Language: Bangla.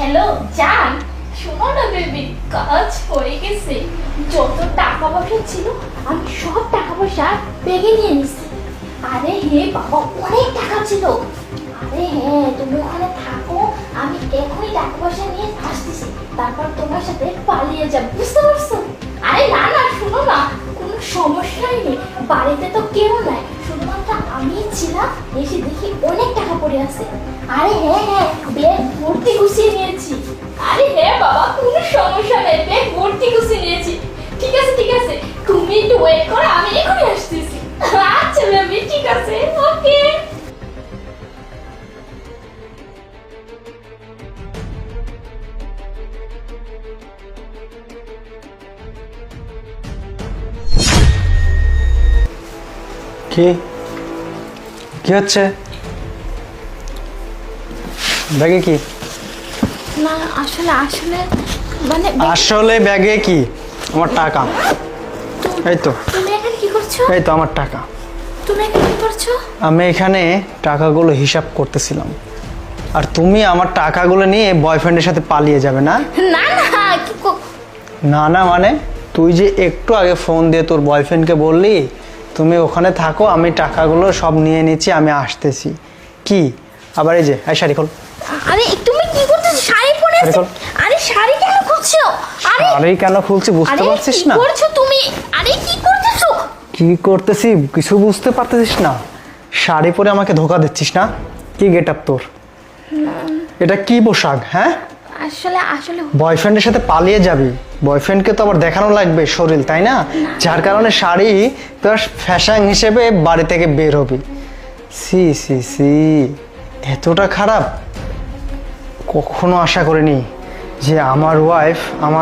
হ্যালো, জান। শোনো না, বেবি, কাজ হয়ে গেছে। যত টাকা পয়সা ছিল, আমি সব টাকা পয়সা বেগে নিয়ে নিছি। আরে হে বাবা, অনেক টাকা ছিল। আরে হ্যাঁ তুমি ওখানে থাকো, আমি এখনই টাকা পয়সা নিয়ে আসতেছি। তারপর তোমার সাথে পালিয়ে যাব, বুঝতে পারছ? আরে না না, শোনো না, কোনো সমস্যাই নেই। বাড়িতে তো কেউ নাই। আমি ছিলাম এসে দেখি অনেক টাকা পড়ে আছে। আরে হ্যাঁ হ্যাঁ ব্যাগ ভর্তি গুছিয়ে নিয়েছি। আরে হ্যাঁ বাবা, কোনো সমস্যা নেই, ব্যাগ ভর্তি গুছিয়ে নিয়েছি। ঠিক আছে ঠিক আছে, তুমি একটু ওয়েট করো, আমি এখনই আসতেছি। আচ্ছা বেবি ঠিক আছে, ওকে। কি? কি হচ্ছে? ব্যাগে কি? না আসলে আসলে মানে আসলে ব্যাগে কি? আমার টাকা। এই তো। তুমি এখানে কি করছ? এই তো আমার টাকা। তুমি এখানে কি করছ? আমি এখানে টাকাগুলো হিসাব করতেছিলাম। আর তুমি আমার টাকাগুলো নিয়ে বয়ফ্রেন্ডের সাথে পালিয়ে যাবে না? না না কি না না মানে তুই যে একটু আগে ফোন দিয়ে তোর বয়ফ্রেন্ডকে বললি তুমি ওখানে থাকো আমি টাকাগুলো সব নিয়ে নিচ্ছি আমি আসতেছি। কি? আবার এই যে এই শাড়ি খোল। আরে তুমি কি করতেছো? শাড়ি পরে আছো আরে শাড়ি কেন খুলছো? আরে শাড়ি কেন খুলছি বুঝতে আরে পারছিস কি না। করছ তুমি? আরে কি করতেছো? কি করতেছি? কিছু বুঝতে পারতেছিস না। শাড়ি পরে আমাকে ধোকা দিচ্ছিস না? কি গেট আপ তোর? এটা কি পোশাক হ্যাঁ? আসলে আসলে বয়ফ্রেন্ডের সাথে পালিয়ে যাবি। বয়ফ্রেন্ডকে তো আবার দেখানো লাগবে শরীর তাই না? যার কারণে শাড়ি তোর ফ্যাশন হিসেবে বাড়ি থেকে বের হবি। সি সি সি এতটা খারাপ? কখনো আশা করিনি যে আমার ওয়াইফ আমার